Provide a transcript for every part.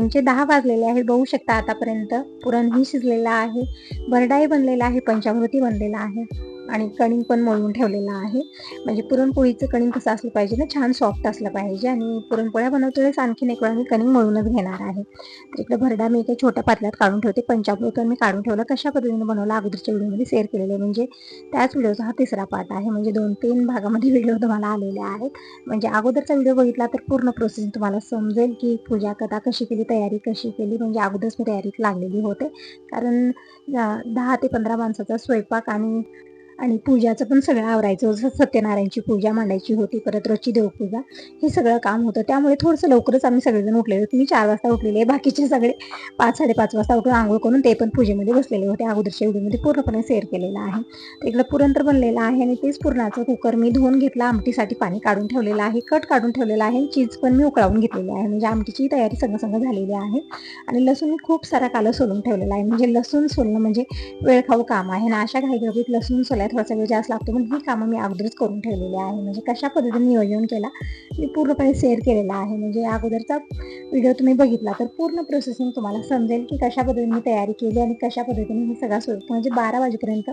म्हणजे दहा वाजलेले आहे बघू शकता आतापर्यंत. पुरणही शिजलेला आहे. बरडाई बनलेला आहे पंचामृती बनलेला आहे. आणि कणिक पण मळून ठेवलेला आहे. म्हणजे पुरणपोळीचं कणिक कसं असलं पाहिजे ना छान सॉफ्ट असलं पाहिजे आणि पुरणपोळ्या बनवतो वेळेस आणखीन एक वेळा मी कणिक मळूनच घेणार आहे. इकडे भरडा मी काही छोट्या पातल्यात काढून ठेवते. पंचामृत मी काढून ठेवलं. कशा पद्धतीने बनवलं अगोदरच्या व्हिडिओमध्ये शेअर केलेले म्हणजे त्याच व्हिडिओचा हा तिसरा पार्ट आहे. म्हणजे दोन तीन भागामध्ये व्हिडिओ तुम्हाला आलेले आहेत. म्हणजे अगोदरचा व्हिडिओ बघितला तर पूर्ण प्रोसेस तुम्हाला समजेल की पूजा कथा कशी केली तयारी कशी केली. म्हणजे अगोदरच मी तयारीत लागलेली होते. कारण दहा ते पंधरा माणसाचा स्वयंपाक आणि आणि पूजाचं पण सगळं आवरायचं. जसं सत्यनारायणची पूजा मांडायची होती परत रोजची देवपूजा हे सगळं काम होतं. त्यामुळे थोडंसं लवकरच आम्ही सगळेजण उठलेले. होते मी चार वाजता उठलेले आहे. बाकीचे सगळे पाच साडेपाच वाजता उठून आंघोळ करून ते पण पूजेमध्ये बसलेले होते. अगोदरच्या व्हिडिओमध्ये पूर्णपणे सेअर केलेला आहे. तर इकडं पुरण तर बनलेलं आहे आणि तेच पुरणाचं कुकर मी धुवून घेतला. आमटीसाठी पाणी काढून ठेवलेलं आहे. कट काढून ठेवलेलं आहे. चीज पण मी उकळावून घेतलेली आहे. म्हणजे आमटीची तयारी सगळं सगळं झालेली आहे. आणि लसूण खूप सारा कालं सोलून ठेवलेला आहे. म्हणजे लसूण सोलणं म्हणजे वेळ खाऊ काम आहे. ना अशा घाईगडबडीत लसूण सोलाय थोडासा वेळ जास्त लागतो पण ही कामं मी अगोदरच करून ठेवलेली आहे. म्हणजे कशा पद्धतीने नियोजन केला मी पूर्णपणे शेअर केलेला आहे. म्हणजे अगोदरचा व्हिडिओ तुम्ही बघितला तर पूर्ण प्रोसेसिंग तुम्हाला समजेल की कशा पद्धतीने मी तयारी केली आणि कशा पद्धतीने हे सगळा स्वयंपाक म्हणजे बारा वाजेपर्यंत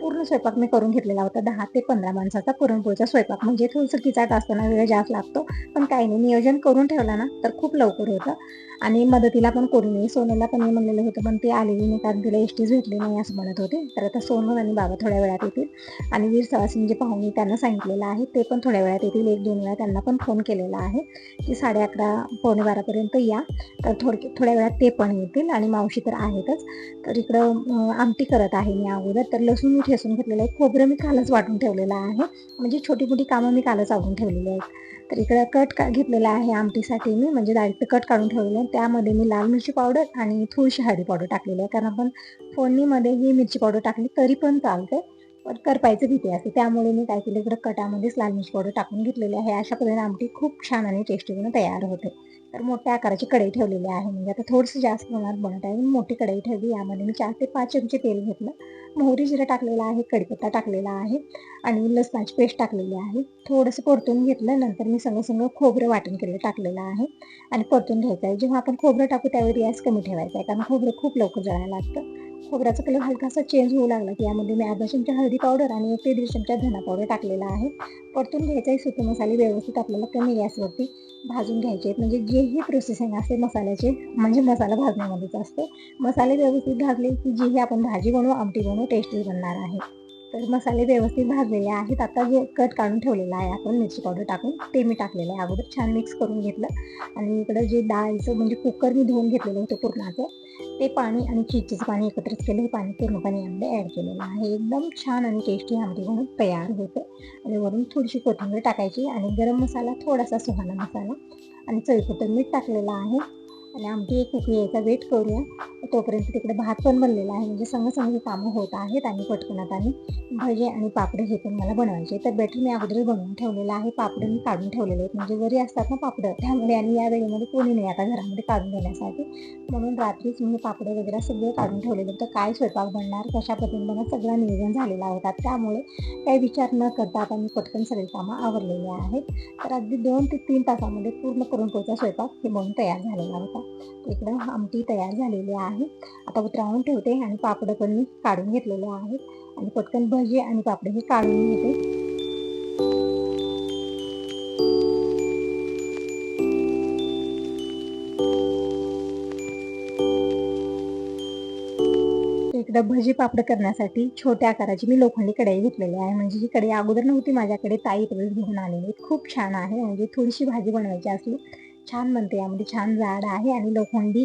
पूर्ण स्वयंपाक मी करून घेतलेला होता. दहा ते पंधरा माणसाचा पुरणपोळीचा स्वयंपाक. म्हणजे थोडंसं किचाट असताना वेळ जास्त लागतो पण काही नाही. नियोजन करून ठेवला ना तर खूप लवकर होतं. आणि मदतीला पण करू नये सोनूला पण मी म्हणलेलं होतं पण ते आलेली नाही कारण तिला एसटीच भेटली नाही असं म्हणत होते. तर आता सोनू आणि बाबा थोड्या वेळात येतील. आणि वीर सवासिंग जे पाहुणे त्यांना सांगितलेलं आहे ते पण थोड्या वेळात येतील. एक दोन वेळा त्यांना पण फोन केलेला आहे की साडे अकरा पावणे बारापर्यंत या. तर थोडके थोड्या वेळात ते पण येतील आणि मावशी तर आहेतच. तर इकडं आमटी करत आहे मी अगोदर. तर लसूण मी ठेसून घेतलेलं आहे. खोबरं मी कालच वाटून ठेवलेलं आहे. म्हणजे छोटी मोठी कामं मी कालच आवडून ठेवलेली आहेत. तर इकडं कट का घेतलेला आहे आमटीसाठी मी म्हणजे डायरेक्ट कट काढून ठेवलेलं आहे. त्यामध्ये मी लाल मिरची पावडर आणि थोडीशी हळदी पावडर टाकलेली आहे. कारण आपण फोडणीमध्ये ही मिरची पावडर टाकली तरी पण चालते पण करपायचं भीती असते. त्यामुळे मी काय केलं इकडं कटामध्येच लाल मिरची पावडर टाकून घेतलेली आहे. अशा पद्धतीने आमटी खूप छान आणि टेस्टी तयार होते. तर मोठ्या आकाराची कढई ठेवलेली आहे. म्हणजे आता थोडंसं जास्त प्रमाणात बनत आहे मोठी कढई ठेवली. यामध्ये मी चार ते पाच चमचे तेल घेतलं. मोहरी जिरा टाकलेला आहे कढीपत्ता टाकलेला आहे आणि लसणाची पेस्ट टाकलेली आहे. थोडंसं परतून घेतलं नंतर मी सगळं सगळं खोबरं वाटून केलं टाकलेलं आहे आणि परतून घ्यायचं आहे. जेव्हा आपण खोबरं टाकू त्यावेळी गॅस कमी ठेवायचा आहे कारण खोबरं खूप लवकर जळायला लागतं. खोबऱ्याचा कलर हलकासा चेंज होऊ लागला की यामध्ये मी अर्धा चमचा हळदी पावडर आणि एक ते दीड चमचा धना पावडर टाकलेला आहे. परतून घ्यायचा आहे सुके मसाले व्यवस्थित आपल्याला कमी गॅसवरती भाजून घ्यायचे. आहेत म्हणजे जेही प्रोसेसिंग असते मसाल्याचे म्हणजे मसाला भाजण्यामध्येच असते मसाले व्यवस्थित भाजले की जीही आपण भाजी बनवू आमटी बनवू टेस्टी बनणार आहे. तर मसाले व्यवस्थित भाजलेले आहेत. आता जे कट काढून ठेवलेलं आहे आपण मिरची पावडर टाकून ते मी टाकलेलं आहे अगोदर. छान मिक्स करून घेतलं. आणि इकडं जे डाळीचं म्हणजे कुकर मी धुवून घेतलेलं होतं पूर्णाचं ते पाणी आणि चिचेचं पाणी एकत्रित केलं हे पाणी पूर्णपणे यामध्ये ॲड केलेलं आहे. एकदम छान आणि टेस्टी आमटी म्हणून तयार होते. आणि वरून थोडीशी कोथिंबीर टाकायची आणि गरम मसाला थोडासा सुहाना मसाला आणि चवीपुरतं मीठ टाकलेलं आहे. आणि आमटी एक उकळी यायचा वेट करूया. तोपर्यंत तिकडे भात पण बनलेला आहे. म्हणजे संग संग कामं होत आहेत आणि पटकनात आणि भजे आणि पापड हे पण मला बनवायचे तर बेटर मी अगोदर बनवून ठेवलेलं आहे. पापड मी काढून ठेवलेले आहेत. म्हणजे जरी असतात ना पापड त्यामुळे आणि या वेळेमध्ये कोणी नाही आता घरामध्ये काढून देण्यासाठी म्हणून रात्रीच मी पापड वगैरे सगळं काढून ठेवलेले तर काय स्वयंपाक बनणार कशा पद्धतीने बनणार सगळं नियोजन झालेला होता त्यामुळे काही विचार न करता आता मी पटकन सगळी कामं आवरलेली आहेत. तर अगदी दोन ते तीन तासामध्ये पूर्ण करून पुढचा स्वयंपाक हे म्हणून तयार झालेला होता. इकडं आमटी तयार झालेली आहे. आता उतरावून ठेवते आणि पापड पण मी काढून घेतलेले आहेत. आणि पटकन भजी आणि पापड हे काढून घेते. इकडं भजी पापड करण्यासाठी छोट्या आकाराची मी लोखंडी कढई घेतलेली आहे. म्हणजे ही कढई अगोदर नव्हती माझ्याकडे ताई इकडे घेऊन आलेली. खूप छान आहे. म्हणजे थोडीशी भाजी बनवायची असली छान बनते यामध्ये छान जाड आहे आणि लोखंडी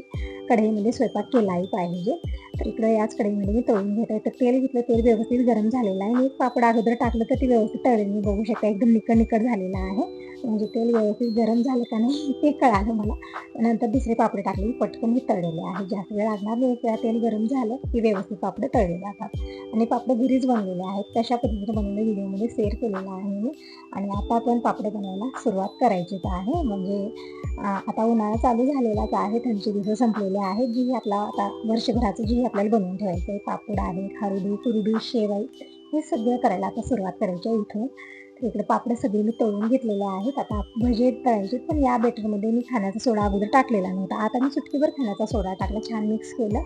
कढईमध्ये स्वयंपाक केलाही पाहिजे. तर इकडं याच कढईमध्ये मी तळून घेत आहे. तर तेल घेतलं तेल व्यवस्थित गरम झालेलं आहे. मी एक पापड अगोदर टाकलं तर ते व्यवस्थित तळून मी बघू शकता. एकदम निकड निकड झालेला आहे. म्हणजे तेल व्यवस्थित गरम झालं का नाही ते कळालं मला. नंतर दुसरे पापड टाकले पटकन मी तळलेले आहे. जास्त वेळ लागणार नाही एक वेळा तेल गरम झालं की व्यवस्थित पापड तळले जातात. आणि पापड घरीच बनलेले आहेत कशा पद्धतीने बनवले व्हिडिओमध्ये शेअर केलेला आहे मी. आणि आता आपण पापड बनवायला सुरुवात करायचीच आहे. म्हणजे आता उन्हाळा चालू झालेलाच आहे थंडीचे दिवस संपलेले आहेत. जी आपला आता वर्षभराचं जी आपल्याला बनवून ठेवायचं आहे पापड आहे खारुडी कुरडी शेवाई हे सगळं करायला आता सुरुवात करायची आहे इथून. इकडे पापड सगळे मी तळून घेतलेले आहेत. आता भजे तळायचे पण या बेटरमध्ये मी खाण्याचा सोडा अगोदर टाकलेला नव्हता. आता मी चुटकीभर खाण्याचा सोडा टाकला छान मिक्स केलं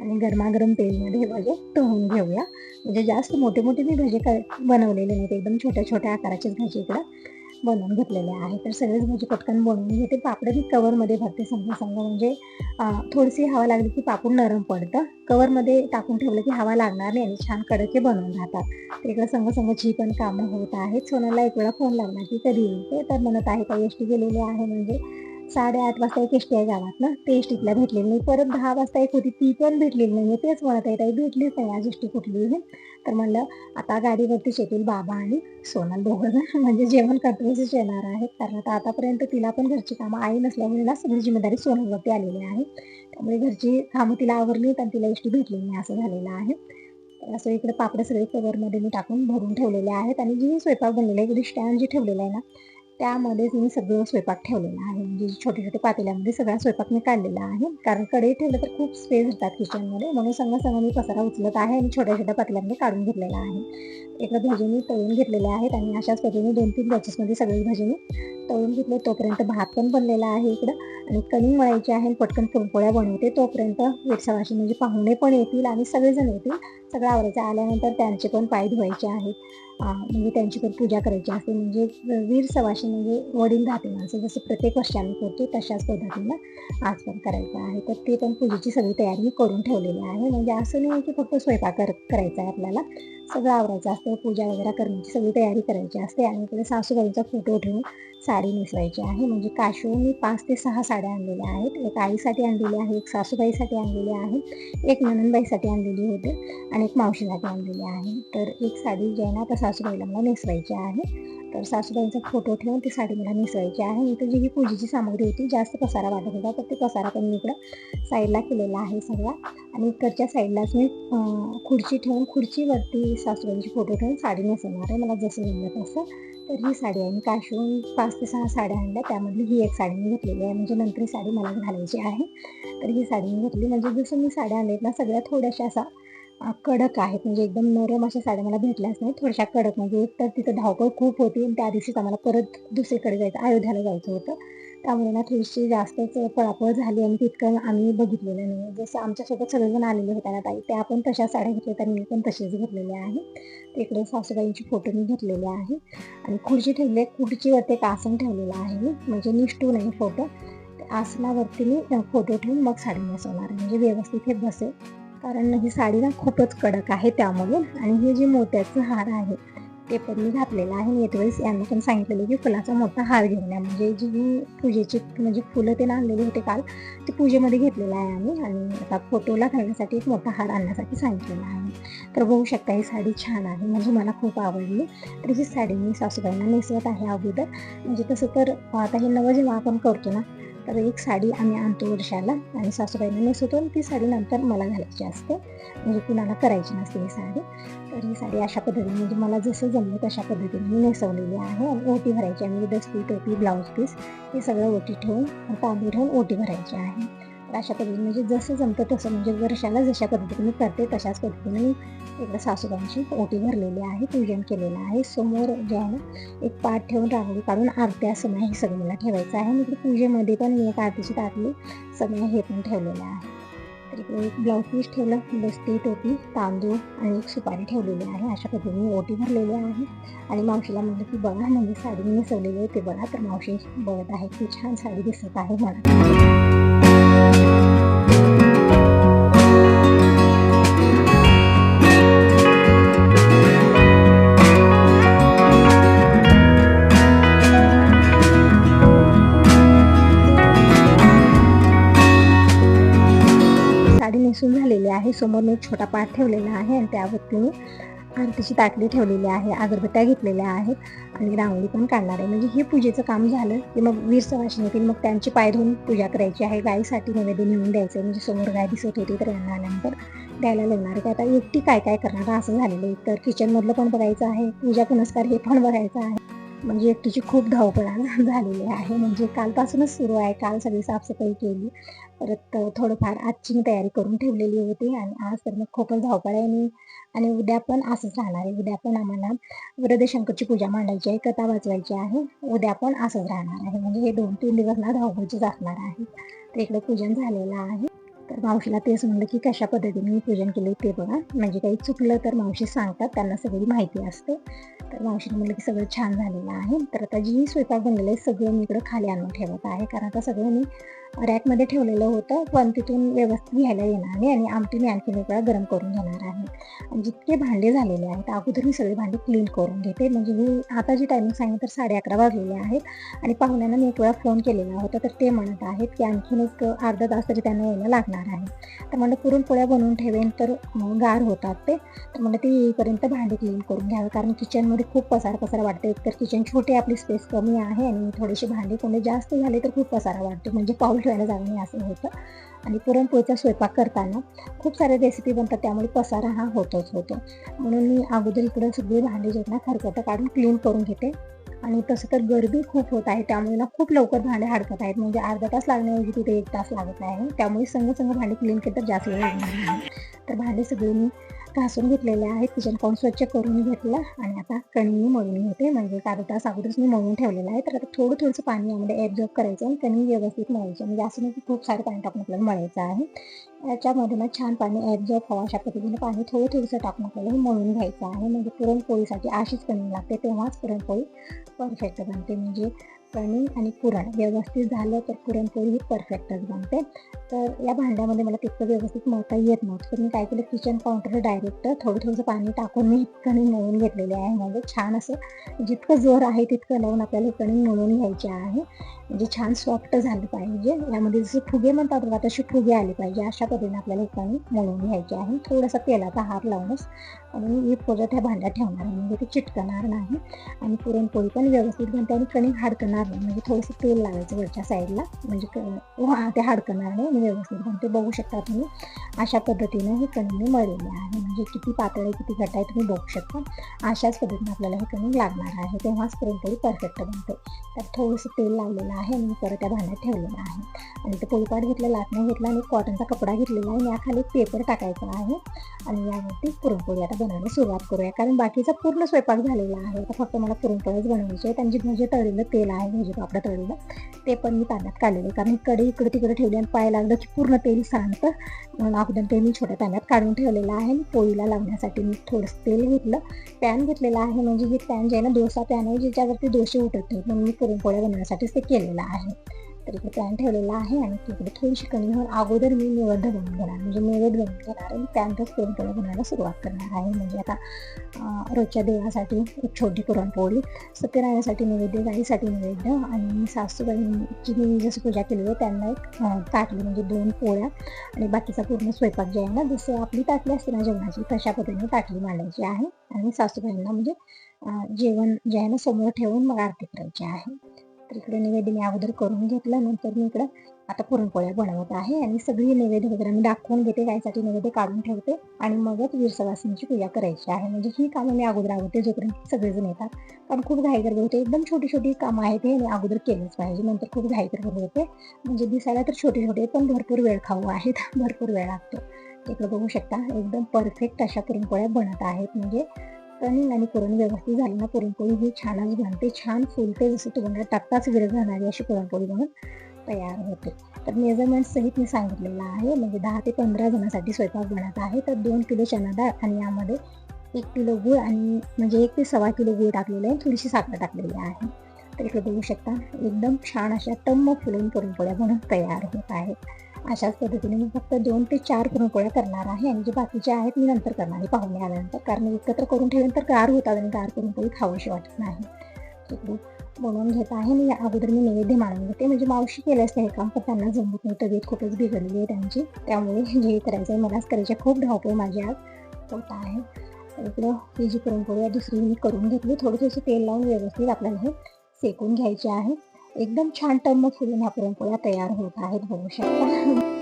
आणि गरमागरम तेलमध्ये हे भजे तळून घेऊया. म्हणजे जास्त मोठे मोठे मी भजे बनवलेले नाहीत. एकदम छोट्या छोट्या आकाराचेच भजे इकडं. बनवून घेतलेले आहे. तर सगळेच भाजी पटकन बनवून घेते पापड मी कवरमध्ये भरते. समजा समजा म्हणजे थोडीशी हवा लागली की पापड नरम पडतं. कवरमध्ये टाकून ठेवलं की हवा लागणार नाही आणि छान कडके बनवून राहतात. तर इकडं संघ संघची पण कामं होत आहेत. सोनाला एक वेळा फोन लागला की कधी येते? तर म्हणत आहे का एस टी गेलेली आहे म्हणजे साडेआठ वाजता एक एस टी आहे गावात ना? ते एस टीतल्या भेटलेली नाही. परत दहा वाजता एक होती ती पण भेटलेली नाही तेच म्हणत आहे ताई भेटलीच नाही. आज एस टी कुठली तर म्हणलं आता गाडीवरतीच येतील बाबा आणि सोनल दोघं म्हणजे जेवण करतोच येणार आहेत. कारण आता आतापर्यंत तिला पण घरची कामं आई नसल्यामुळे ना सगळी जिम्मेदारी सोनलवरती आलेली आहे. त्यामुळे घरची कामं तिला आवरली आणि तिला एष्टी भेटली नाही असं झालेलं आहे. असं इकडे पापड सगळे कवरमध्ये मी टाकून भरून ठेवलेले आहेत आणि जी स्वयंपाक बनलेला आहे इकडे स्टँड जे ठेवलेलं आहे ना त्यामध्येच मी सगळं स्वयंपाक ठेवलेला आहे. म्हणजे छोटे छोटे पातेल्यामध्ये सगळा स्वयंपाक मी काढलेला आहे. कारण कडे ठेवलं तर खूप स्पेस होतात किचनमध्ये म्हणून संग संग मी पसारा उचलत आहे आणि छोट्या छोट्या पातेल्यामध्ये काढून घेतलेला आहे. एकदा भाजी मी तळून घेतलेले आहेत आणि अशाच पद्धतीने दोन तीन बॅचेसमध्ये सगळी भाजी मी तळून घेतले. तोपर्यंत भात पण बनलेला आहे इकडं. आणि कणिंग मळायचे आहे पटकन पुरपोळ्या बनवते. तोपर्यंत वेटसावाशी म्हणजे पाहुणे पण येतील आणि सगळेजण येतील. सगळं आवरायचं आल्यानंतर त्यांचे पण पाय धुवायचे आहेत. म्हणजे त्यांची पण पूजा करायची असते. म्हणजे वीर सवाशी म्हणजे वडील राहते माणसं. जसं प्रत्येक वर्षी आम्ही करतो तशाच पद्धतीनं आज पण करायचं आहे. तर ते पण पूजेची सगळी तयारी करून ठेवलेली आहे. म्हणजे असं नाही की फक्त स्वयंपाक कर करायचा आहे आपल्याला. सगळं आवरायचं असतं. पूजा वगैरे करण्याची सगळी तयारी करायची असते. आणि इकडे सासूबाईंचा फोटो ठेवून साडी नेसवायची आहे. म्हणजे काशू मी पाच ते सहा साड्या आणलेल्या आहेत. एक आईसाठी आणलेली आहे एक सासूबाईसाठी आणलेली आहे एक ननंदबाईसाठी आणलेली होती आणि एक मावशीसाठी आणलेली आहे. तर एक साडी जी आहे ना आता सासूबाईला मला नेसवायची आहे. तर सासूबाईंचा फोटो ठेवून ती साडी मला नेसवायची आहे. इथं जी ही पूजेची सामग्री होती जास्त पसारा वाटत होता तर ते पसारा पण मी इकडं साईडला केलेला आहे सगळा. आणि इकडच्या साईडलाच मी खुर्ची ठेवून खुर्चीवरती सासूबाईंची फोटो ठेवून साडी नेसवणार आहे. मला जसं जमलं तसं. तर ही साडी आहे. मी काशून पाच ते सहा साड्या आणल्या. त्यामधली ही एक साडी मी घेतलेली आहे. म्हणजे नंतर ही साडी मला घालायची आहे. तर ही साडी मी घेतली. म्हणजे जसं मी साड्या आणल्या ना सगळ्या थोड्याशा असा कडक आहेत. म्हणजे एकदम नरम अशा साड्या मला भेटल्याच नाही थोड्याशा कडक. म्हणजे एक तर तिथं धावपळ खूप होती आणि त्या दिवशीच आम्हाला परत दुसरीकडे जायचं अयोध्याला जायचं होतं. त्यामुळे ना थोडीशी जास्तच पळापळ झाली आणि तितकं आम्ही बघितलेलं नाही. जसं आमच्यासोबत सगळेजण आलेले होते ना ताई त्या पण तशा साड्या घेतल्या तर मी पण तसेच घेतलेले आहेत तिकडे सासूबाईंची फोटो मी घेतलेले आहे. आणि खुर्ची ठेवली खुर्चीवरती एक आसन ठेवलेलं आहे मी. म्हणजे निष्ठू नाही फोटो. आसनावरती मी फोटो ठेवून मग साडी नेसवणार म्हणजे व्यवस्थित हे बसेल. कारण ही साडी ना खूपच कडक आहे त्यामुळे. आणि हे जे मोत्याचं हार आहे ते पण मी घातलेलं आहे. मी वेळेस यांना पण सांगितलेलं की फुलाचा मोठा हार घेऊन या. म्हणजे जी पूजेची म्हणजे फुलं ते आणलेले होते काल ते पूजेमध्ये घेतलेलं आहे आम्ही. आणि आता फोटोला घालण्यासाठी एक मोठा हार आणण्यासाठी सांगितलेला आहे. तर बघू शकता ही साडी छान आहे. म्हणजे मला खूप आवडली. तर ही साडी मी सासूबाईंना नेसवत आहे अगोदर. म्हणजे तसं तर आता हे नवं जेव्हा आपण करतो ना तर एक साडी आम्ही आणतो वर्षाला आणि सासूबाईंना नेसवतो आणि ती साडी नंतर मला घालायची असते. म्हणजे कुणाला करायची नसते ही साडी. तर ही साडी अशा पद्धतीने म्हणजे मला जसं जमलं तशा पद्धतीने मी नेसवलेली आहे. आणि ओटी भरायची आहे म्हणजे दस्ती टोपी ब्लाऊज पीस हे सगळं ओटी ठेवून तांदूळ ठेवून ओटी भरायची आहे. अशा पद्धतीने म्हणजे जसं जमतं तसं म्हणजे वर्षाला जशा पद्धतीने मी करते तशाच पद्धतीने मी इकडे सासूबाईंची ओटी भरलेली आहे पूजन केलेलं आहे. समोर जे आहे ना एक पाठ ठेवून रांगोळी काढून आरत्या समय हे सगळं मला ठेवायचं आहे. आणि पूजेमध्ये पण मी एक आरतीची ताटली समय हे पण ठेवलेलं आहे. तर इकडे एक ब्लाऊज पीस ठेवलं बस्ती टोपी तांदूळ आणि एक सुपारी ठेवलेली आहे. अशा पद्धतीने ओटी भरलेली आहे. आणि मावशीला म्हणलं की बघा म्हणजे साडी मी नेसवलेली आहे ते बघा. तर मावशी बघत आहे की छान साडी दिसत आहे मला नेसून झालेली आहे. समोर मी एक छोटा पाठ ठेवलेला आहे आणि त्यावरती मी आरतीची ताटली ठेवलेली आहे अगरबत्त्या घेतलेल्या आहेत आणि रांगोळी पण काढणार आहे. म्हणजे हे पूजेचं काम झालं की मग वीर सवाशिनी येतील मग त्यांची पाय धुवून पूजा करायची आहे. गायीसाठी नैवेद्य नेऊन द्यायचं म्हणजे समोर गाय दिसत होती तर यांना आल्यानंतर द्यायला लागणार की आता एकटी काय काय करणार? असं झालेलं आहे. तर किचनमधलं पण बघायचं आहे. पूजा पुनस्कार हे पण बघायचं आहे. म्हणजे एकटीची खूप धावपळ झालेली आहे. म्हणजे कालपासूनच सुरू आहे. काल सगळी साफसफाई केली. परत थोडंफार आजची मी तयारी करून ठेवलेली होती आणि आज तर मग खूपच धावपळ आहे. मी आणि उद्या पण असंच राहणार आहे. उद्या पण आम्हाला वृद्धशंकरची पूजा मांडायची आहे कथा वाचवायची आहे. उद्या पण असंच राहणार आहे. म्हणजे हे दोन तीन दिवस ना धावपळीचेच असणार आहे. तर इकडे पूजन झालेलं आहे. तर मावशीला तेच म्हणलं की कशा पद्धतीने मी पूजन केले ते बघा. म्हणजे काही चुकलं तर मावशी सांगतात त्यांना सगळी माहिती असते. तर मावशीने म्हणलं की सगळं छान झालेलं आहे. तर आता जी स्वयंपाक बनलेलं आहे सगळं मी इकडं खाली आणून ठेवत आहे. कारण आता सगळं मी रॅकमध्ये ठेवलेलं होतं. पण तिथून व्यवस्थित घ्यायला येणार नाही आणि आमटी मी आणखी एक वेळा गरम करून घेणार आहे. जितके भांडे झालेले आहेत अगोदर मी सगळे भांडे क्लीन करून घेते. म्हणजे मी आता जी टायमिंग सांगितलं तर साडे अकरा वाजलेले आहेत. आणि पाहुण्यांना मी एक वेळा फोन केलेला होता. तर ते म्हणत आहेत की आणखीन एक अर्धा तास तरी त्यांना यायला लागणार आहे. तर म्हणलं पुरणपोळ्या बनवून ठेवेन तर गार होतात ते. तर म्हणलं ते येईपर्यंत भांडे क्लीन करून घ्यावे. कारण किचनमध्ये खूप पसार पसार वाटते. एकतर किचन छोटे आपली स्पेस कमी आहे आणि थोडेसे भांडे कोणी जास्त झाले तर खूप पसारा वाटतो. म्हणजे पाऊल ठेवायला जागा नाही असं होतं. आणि पुरणपोळीचा स्वयंपाक करताना खूप साऱ्या रेसिपी बनतात त्यामुळे पसारा हा होतोच होतो. म्हणून मी अगोदर इकडं सगळी भांडी जे ना खरकटं काढून क्लीन करून घेते. आणि तसं तर गर्दी खूप होत आहे त्यामुळे ना खूप लवकर भांडे हडकत आहेत. म्हणजे अर्धा तास लागण्याऐवजी तिथे एक तास लागत आहे त्यामुळे संग संग भांडे क्लीन केलं तर जास्त वेळ लागणार नाही. तर भांडे सगळे मी घासून घेतलेले आहेत. किचन पाऊन स्वच्छ करून घेतलं आणि आता कणी मळून घेते. म्हणजे अर्धा तास अगोदरच मी मळून ठेवलेलं आहे. तर आता थोडं थोडंसं पाणी यामध्ये ॲब्झॉर्ब करायचं आणि कणी व्यवस्थित मळायचं. म्हणजे असं नाही की खूप सारं पाणी टाकून आपल्याला मळायचं आहे. याच्यामध्ये ना छान पाणी ॲब्झॉर्ब व्हावं अशा पद्धतीने पाणी थोडं थोडंसं टाकून आपल्याला मळून घ्यायचं आहे. म्हणजे पुरणपोळीसाठी अशीच कणी लागते. तेव्हाच पुरणपोळी परफेक्ट बनते. म्हणजे कणी आणि पुरण व्यवस्थित झालं तर पुरणपोळी ही परफेक्टच बनते. तर या भांड्यामध्ये मला तितकं व्यवस्थित मळता येत नव्हतं. तर मी काय केलं किचन काउंटर डायरेक्ट थोडं थोडंसं पाणी टाकून मी कणी मळून घेतलेले आहे. म्हणजे छान असं जितकं जोर आहे तितकं लावून आपल्याला कणी मळून घ्यायचे आहे. म्हणजे छान सॉफ्ट झालं पाहिजे. यामध्ये जसे फुगे म्हणतात बघा तसे फुगे आले पाहिजे. अशा पद्धतीने आपल्याला कणी मळून घ्यायचे आहे. थोडासा तेलाचा हात लावूनच. आणि मी पोळ्या त्या भांड्यात ठेवणार म्हणजे ते चिटकणार नाही. आणि पुरणपोळी पण व्यवस्थित बनते आणि कणी हाडकणार नाही म्हणजे थोडंसं तेल लावायचं वरच्या साईडला म्हणजे, म्हणजे ते हाडकणार नाही आणि व्यवस्थित बनते बघू शकता तुम्ही. अशा पद्धतीने हे कणी मळलेले आहे. म्हणजे किती पातळ आहे किती घट आहे तुम्ही बघू शकता. अशाच पद्धतीने आपल्याला हे कणी लागणार आहे. तेव्हाच पुरणपोळी परफेक्ट बनते तर थोडंसं तेल लावलेलं आहे आणि परत त्या भांड्यात ठेवलेलं आहे. आणि ते पोलपाट घेतलं लाटणं घेतला आणि कॉटनचा कपडा घेतलेला आहे. आणि याखाली पेपर टाकायचा आहे. आणि यावरती पुरणपोळी आता बनवायला सुरुवात करूया. कारण बाकीचा पूर्ण स्वयंपाक झालेला आहे. आता फक्त मला पुरणपोळीच बनवायची आहे. त्यांची म्हणजे तळलेलं तेल आहे. म्हणजे पापडा तळलेलं ते पण मी तांब्यात काढलेलं कारण कडे इकडे तिकडे ठेवली आणि पाय लागलं की पूर्ण तेल सांगतं म्हणून अगोदर ते मी छोट्या तांब्यात काढून ठेवलेलं आहे आणि पोळीला लावण्यासाठी मी थोडंसं तेल घेतलं. पॅन घेतलेलं आहे म्हणजे हे पॅन जे आहे ना डोसा पॅन आहे ज्याच्यावरती डोसे उठत नाही म्हणून मी पुरणपोळ्या बनवण्यासाठीच ते केलेलं आहे. तर इकडे पॅन ठेवलेला आहे आणि तिकडे थोडीशी कमी होऊन अगोदर मी नैवेद्य बनवून घेणार. म्हणजे नैवेद्य बनवून घेणार आणि त्यानंतरच पुरणपोळी बनवायला सुरुवात करणार आहे. म्हणजे आता रोजच्या देवासाठी एक छोटी पुरणपोळी सत्यनारायणासाठी नैवेद्य गाईसाठी नैवेद्य आणि सासूबाईंची मी जसं पूजा केली आहे त्यांना एक ताटली म्हणजे दोन पोळ्या आणि बाकीचा पूर्ण स्वयंपाक जे आहे ना जसं आपली ताटली असते ना जेवणाची तशा पद्धतीने ताटली मांडायची आहे. आणि सासूबाईंना म्हणजे जेवण जे आहे ना समोर ठेवून मग आरती करायची आहे. तर इकडे नैवेद्य मी अगोदर करून घेतलं नंतर मी इकडं आता पुरणपोळ्या बनवत आहे आणि सगळी नैवेद्य वगैरे मी दाखवून घेते गायसाठी नैवेद्य काढून ठेवते आणि मगच वीरसवासिनीची पूजा करायची आहे. म्हणजे ही कामं मी अगोदर आवडते जोपर्यंत सगळेजण येतात. कारण खूप घाई होते एकदम छोटी छोटी कामं आहेत हे मी अगोदर केलंच पाहिजे. नंतर खूप घाई होते. म्हणजे दिसायला तर छोटे छोटे पण भरपूर वेळ खाऊ आहेत भरपूर वेळ लागतो. इकडे बघू शकता एकदम परफेक्ट अशा पुरणपोळ्या बनत आहेत. म्हणजे टर्निंग आणि पुरण व्यवस्थित झाली ना पुरणपोळी ही छानच बनते छान फुलते जसं तुम्हाला टाकताच वेळ जाणारी अशी पुरणपोळी बनून तयार होते. तर मेजरमेंट सहित मी सांगितलेलं आहे म्हणजे दहा ते पंधरा जणांसाठी स्वयंपाक बनत आहे. तर दोन किलो चना डाळ आणि यामध्ये एक किलो गूळ आणि म्हणजे एक ते सव्वा किलो गूळ टाकलेलं आहे थोडीशी साखर टाकलेली आहे. तर इकडे बघू शकता एकदम छान अशा टम्म फुलून पुरणपोळ्या बनून तयार होत आहेत. अशाच पद्धतीने मी फक्त दोन ते चार पुरणपोळ्या करणार आहे आणि जे बाकीचे आहेत मी नंतर करणार आहे पाहुणे आल्यानंतर. कारण एकत्र करून ठेवेन तर गार होतात आणि गार पुरणपोळी खाऊशी वाटत नाही. तिकडे बनवून घेत आहे मी. अगोदर मी नैवेद्य मानून घेते. म्हणजे मावशी केलं असते हे काम पण त्यांना जमत नाही तब्येत खूपच बिघडली आहे त्यांची. त्यामुळे जे करायचं आहे. मलाच करायचे खूप धावपळ माझी आज होत आहे. इकडं ही जी पुरणपोळी आहे दुसरी मी करून घेतली. थोडं थोडंसं तेल लावून व्यवस्थित आपल्याला हे सेकून घ्यायचे आहे. एकदम छान टम्म फुलून ह्या पुरणपोळ्या तयार होत आहेत बघू शकता.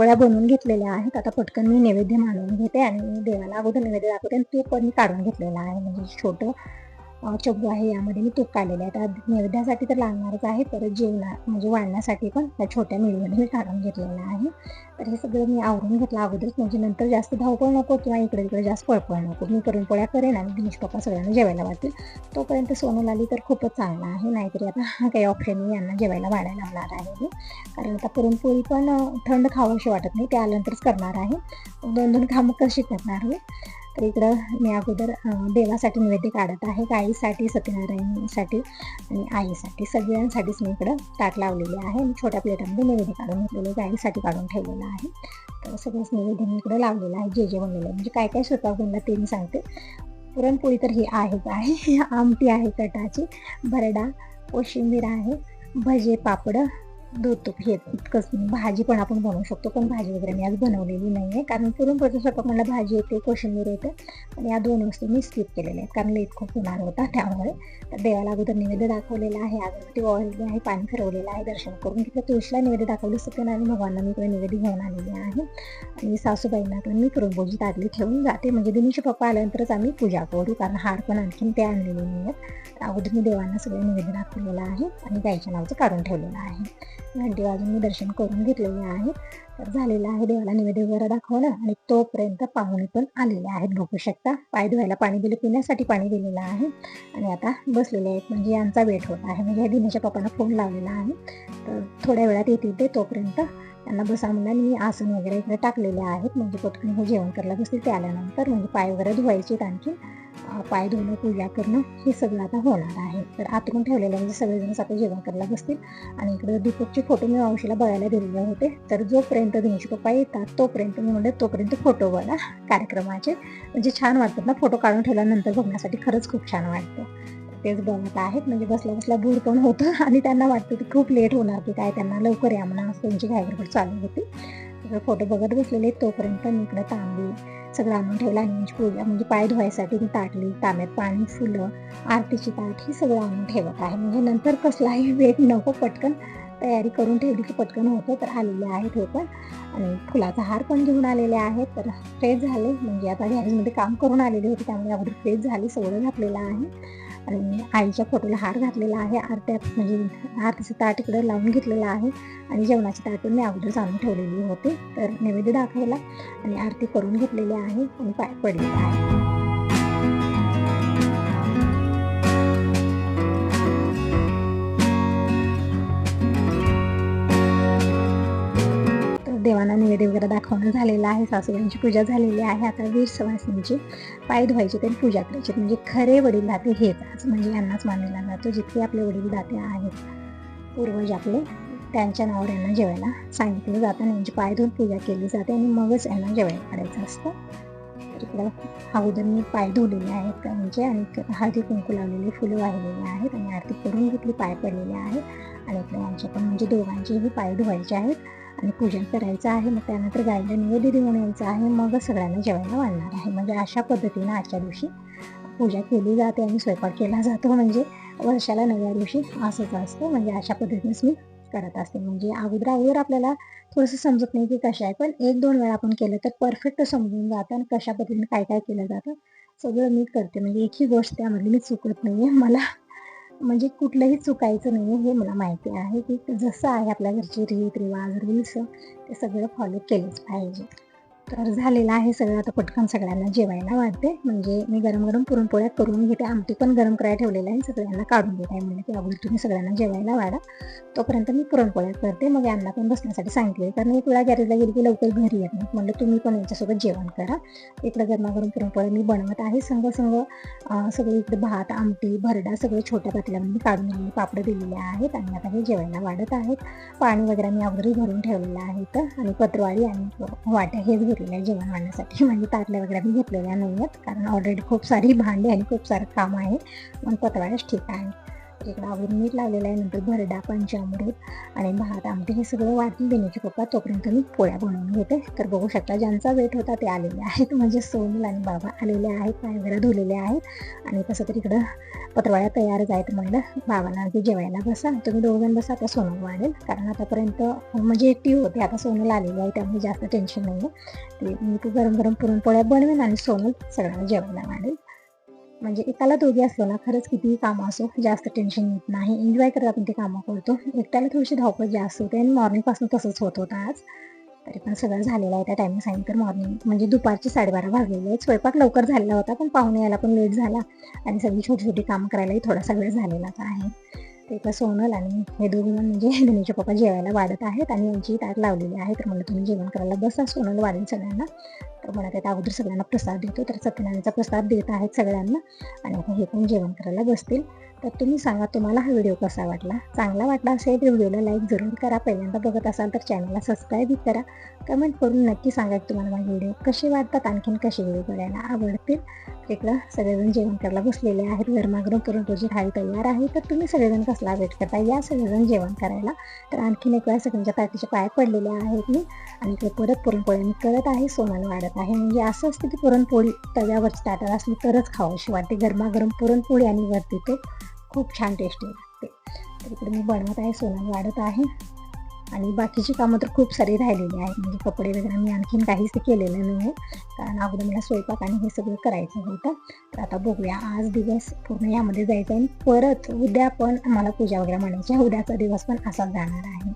पुरणपोळ्या बनवून घेतलेल्या आहेत. आता पटकन मी नैवेद्य मांडून घेते आणि देवाला अगोदर नैवेद्य दाखवते आणि तूप पण मी काढून घेतलेला आहे. म्हणजे छोटं अं, चग्गू आहे यामध्ये. मी तूप काढलेलं आहे. आता नैवेद्यासाठी तर लागणारच आहे परत जेवणा म्हणजे वाढण्यासाठी पण त्या छोट्या मिळीमध्ये मी काढून घेतलेलं आहे. तर हे सगळं मी आवरून घेतलं अगोदरच. म्हणजे नंतर जास्त धावपळ नको किंवा इकडे तिकडे जास्त पळपळ नको. मी पुरणपोळ्या करेन आणि दिनेश पप्पा सगळ्यांना जेवायला वाटतील तोपर्यंत सोनू लाली तर खूपच चांगला आहे. नाहीतरी आता काही ऑप्शन मी यांना जेवायला वाढायला लावणार आहे मी. कारण आता पुरणपोळी पण थंड खावंशी वाटत नाही. ते आल्यानंतरच करणार आहे. दोन दोन कामं कशी करणार मी? तर इकडं मी अगोदर देवासाठी नैवेद्य काढत आहे. आईसाठी सत्यनारायणसाठी आणि आईसाठी. सगळ्यांसाठीच मी इकडं ताट लावलेले आहे. छोट्या प्लेटामध्ये नैवेद्य काढून घेतलेले आईसाठी काढून ठेवलेलं आहे. तर सगळंच नैवेद्य मी इकडं लावलेलं आहे. जे जे बनलेलं आहे म्हणजे काय काय स्वतः बनला ते मी सांगते. पुरणपोळी तर ही आहेच आहे. आमटी आहे कटाची भरडा कोशिंबीर आहे भजे पापड धुतो हे इतकंच. भाजी पण आपण बनवू शकतो पण भाजी वगैरे मी आज बनवलेली नाही आहे कारण पुरणपोळीचा स्वयंपाक मला भाजी येते कोशिंबीर येते. पण या दोन वस्तू मी स्किप केलेल्या आहेत. कारण लेट खूप होणार होता त्यामुळे. तर देवाला अगोदर नैवेद्य दाखवलेला आहे. अगरबत्ती वाळलेली आहे पाणी फिरवलेलं आहे दर्शन करून तिथं तुळशीला नैवेद्य दाखवलं. सत्यनारायण भगवानला मी इकडे नैवेद्य घेऊन आलेली आहे. आणि सासूबाईंना पण मी पुरणपोळी ताटली ठेवून जाते. म्हणजे दिनीचे पप्पा आल्यानंतरच आम्ही पूजा करू. कारण हार पण आणखीन ते आणलेले नाही आहेत अगोदर मी देवांना सगळं नैवेद्य दाखवलेलं आहे. आणि गायच्या नावाचं काढून ठेवलेलं आहे. घंटी वाजून मी दर्शन करून घेतलेले आहे तर झालेलं आहे देवाला निवेद्य वगैरे दाखवणं आणि तोपर्यंत पाहुणे पण आलेले आहेत. बघू शकता पाय धुवायला पाणी दिलं पिण्यासाठी पाणी दिलेलं आहे. आणि आता बसलेले आहेत म्हणजे यांचा वेट होत आहे. म्हणजे ह्या दिनेच्या पप्पांना फोन लावलेला आहे. तर थोड्या वेळात येतील ते तोपर्यंत त्यांना बसा म्हणून मी आसन वगैरे इकडे टाकलेले आहेत. म्हणजे पटकन हे जेवण करायला बसतील ते आल्यानंतर. म्हणजे पाय वगैरे धुवायचे आणखी पाय धुणं पूजा करणं हे सगळं आता होणार आहे. तर आतून ठेवलेलं म्हणजे सगळेजण आता जेवण करायला बसतील. आणि इकडे दीपकचे फोटो मी मावशीला बघायला दिलेले होते. तर जोपर्यंत दिनेश पप्पा येतात तोपर्यंत मी म्हणले तोपर्यंत फोटो बघा कार्यक्रमाचे. म्हणजे छान वाटतात ना फोटो काढून ठेवल्यानंतर बघण्यासाठी. खरंच खूप छान वाटतं. तेच बघत आहेत. म्हणजे बसल्या बसल्या बोर पण होतं. आणि त्यांना वाटतं की खूप लेट होणार की काय त्यांना लवकर या म्हणा असं त्यांची घायगडबड चालू होती. फोटो बघत बसलेले तोपर्यंत मी इकडे तांबी सगळं आणून ठेवलं आणि म्हणजे पूजा म्हणजे पाय धुवायसाठी मी ताटली तांब्यात पाणी फुलं आरतीची ताट हे सगळं आणून ठेवत आहे. म्हणजे नंतर कसलाही वेट नको पटकन तयारी करून ठेवली की पटकन होतं तर आलेले आहेत हे पण. आणि फुलाचा हार पण घेऊन आलेले आहेत तर फ्रेश झाले. म्हणजे आता गॅरेजमध्ये काम करून आलेले होते त्यामुळे अगोदर फ्रेश झाली सगळं घातलेलं आहे. आणि आईच्या फोटोला हार घातलेला आहे. आरत्या म्हणजे आरतीचं ताट इकडे लावून घेतलेलं आहे. आणि जेवणाची ताट मी अगोदरच आणून ठेवलेली होती. तर नैवेद्य दाखवला आणि आरती करून घेतलेली आहे आणि पाय पडलेला आहे. नैवेद्य वगैरे दाखवणं झालेलं आहे सासूबाईंची पूजा झालेली आहे. आता वीर सवासींची पाय धुवायची त्यांनी पूजा करायची. म्हणजे खरे वडील दाते हेच. आज म्हणजे यांनाच मानलेला जातो. जितके आपले वडील दाते आहेत पूर्वज आपले त्यांच्या नावावर यांना जेवायला सांगितलं जातं. आणि यांची पाय धुवून पूजा केली जाते आणि मगच यांना जेवायला काढायचं असतं. तर इकडं अगोदर मी पाय धुवलेले आहेत त्यांचे आणि हळदी कुंकू लावलेले फुलं वाहिलेली आहेत. आणि आरती करून घेतली पाय पडलेले आहेत. आणि इकडे यांच्या पण म्हणजे दोघांचेही पाय धुवायचे आहेत. आणि पूजन करायचं आहे मग त्यानंतर गायीला निवेद देऊन यायचं आहे मग सगळ्यांना जेवायला वाढणार आहे. म्हणजे अशा पद्धतीनं आजच्या दिवशी पूजा केली जाते आणि स्वयंपाक केला जातो. म्हणजे वर्षाला नव्या दिवशी असंच असतं. म्हणजे अशा पद्धतीनेच मी करत असते. म्हणजे अगोदर अगोदर आपल्याला थोडंसं समजत नाही की कशा आहे पण एक दोन वेळा आपण केलं तर परफेक्ट समजून जातं आणि कशा पद्धतीने काय काय केलं जातं सगळं मी करते. म्हणजे एकही गोष्ट त्यामध्ये मी चुकत नाही आहे मला म्हणजे कुठलंही चुकायचं नाही आहे हे मला माहिती आहे की जसं आहे आपल्या घरचे रीत रिवाज रूल्स ते सगळं फॉलो केलंच पाहिजे. तर झालेलं आहे सगळं. आता पटकन सगळ्यांना जेवायला वाटते म्हणजे मी गरम गरम पुरणपोळ्या करून घेते. आमटी पण गरम करायला ठेवलेलं आहे. सगळ्यांना काढून घेत आहे म्हणजे की अगोदर तुम्ही सगळ्यांना जेवायला वाढा. तोपर्यंत मी पुरणपोळ्या करते. मग यांना पण बसण्यासाठी सांगितले कारण एक वेळा गॅरेजला गेली की लवकर घरी येत नाही म्हणलं तुम्ही पण यांच्यासोबत जेवण करा. इकडं गरमागरम पुरणपोळ्या मी बनवत आहे. संग संग सगळे इकडे भात आमटी भरडा सगळे छोट्या पातेल्यामध्ये मी काढून दिलेले पापडं दिलेले आहेत. आणि आता हे जेवायला वाढत आहेत. पाणी वगैरे मी अगोदर भरून ठेवलेलं आहे तर आणि पत्रवाळी आणि वाट्या हेच घेतलेलं आहे जेवण वाढण्यासाठी म्हणजे ताटल्या वगैरे मी घेतलेल्या नाही आहेत कारण ऑलरेडी खूप सारी भांडी आणि खूप सारं काम आहे. मग पत्रवाळ्याच ठीक आहे. इकडं आवरून मीठ लावलेलं आहे नंतर भरडा पंचामृत आणि भात आमटी हे सगळं वाटून देण्याची पप्पा तोपर्यंत मी पोळ्या बनवून घेते. तर बघू शकता ज्यांचा वेट होता ते आलेले आहेत. म्हणजे सोनल आणि बाबा आलेले आहेत पाय वगैरे धुलेले आहेत. आणि तसं तर इकडं पत्रवाळ्या तयारच आहेत म्हणलं बाबांना ते जेवायला बसा. तुम्ही दोघं बसा आता सोनल वाढेल. कारण आतापर्यंत म्हणजे एकटी होते. आता सोनल आलेली आहे त्यामुळे जास्त टेन्शन नाही आहे ते मी तू गरम गरम पुरणपोळ्या बनवेन आणि सोनल सगळ्यांना जेवायला वाढेल. म्हणजे एकाला दोघी असलो ना खरंच कितीही कामं असो जास्त टेन्शन येत नाही. एन्जॉय करत आपण ते कामं करतो. एकट्याला थोडीशी धावपळ जास्त होते आणि मॉर्निंगपासून तसंच होत होतं आज. तरी पण सगळं झालेलं आहे त्या टायमिंग सांगितलं मॉर्निंग म्हणजे दुपारचे साडेबारा वाजलेले आहेत स्वयंपाक लवकर झालेला होता पण पाहुणे यायला पण लेट झाला. आणि सगळी छोटी छोटी कामं करायलाही थोडासा वेळ झालेला आहे. ते का सोनल आणि हे दोघे जण म्हणजे धनीचे पप्पा जेवायला वाढत आहेत आणि यांची ताट लावलेली आहे. तर मला तुम्ही जेवण करायला बसा सोनल वाढेल सगळ्यांना. तर मला त्यात अगोदर सगळ्यांना प्रसाद देतो. तर सत्यनारायणचा प्रसाद देत आहेत सगळ्यांना. आणि आता हे पण जेवण करायला बसतील. तर तुम्ही सांगा तुम्हाला हा व्हिडिओ कसा वाटला? चांगला वाटला असेल तर व्हिडिओला लाईक जरूर करा. पहिल्यांदा बघत असाल तर चॅनलला सबस्क्राईबही करा. कमेंट करून नक्की सांगा की तुम्हाला माझे व्हिडिओ कसे वाटतात? आणखीन कसे व्हिडिओ बघायला आवडतील? तिकडं सगळेजण जेवण करायला बसलेले आहेत. गरमागरम करून तुझी थाळी तयार आहे. तर तुम्ही सगळेजण कसला वेट करता या सगळेजण जेवण करायला. तर आणखीन एक वेळा सगळ्यांच्या ताटीचे पाय पडलेले आहेत मी. आणि ते परत पुरणपोळी मी करत आहे. सोनाला वाढत आहे. म्हणजे असं असतं की पुरणपोळी तव्यावरची ताटात असली तरच खावाशी वाटते. गरमागरम पुरणपोळी आणि वरती तो खूप छान टेस्टी लागते. तर इकडे मी बनवत आहे सोनं वाढत आहे. आणि बाकीची कामं तर खूप सारी राहिलेली आहेत. म्हणजे कपडे वगैरे मी आणखीन काहीच केलेलं नाही आहे. कारण अगोदर मला स्वयंपाक आणि हे सगळं करायचं होतं. तर आता बघूया आज दिवस पूर्ण यामध्ये जायचं आहे परत उद्या पण मला पूजा वगैरे म्हणायची आहे. उद्याचा दिवस पण असाच जाणार आहे.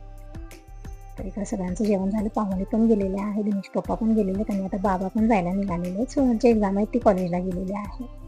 तर इकडे सगळ्यांचं जेवण झालं. पाहुणे पण गेलेले आहे दिनेश पप्पा पण गेलेले आहेत आणि आता बाबा पण जायला निघालेले आहेत. सोनची एक्झाम आहे ती कॉलेजला गेलेली आहे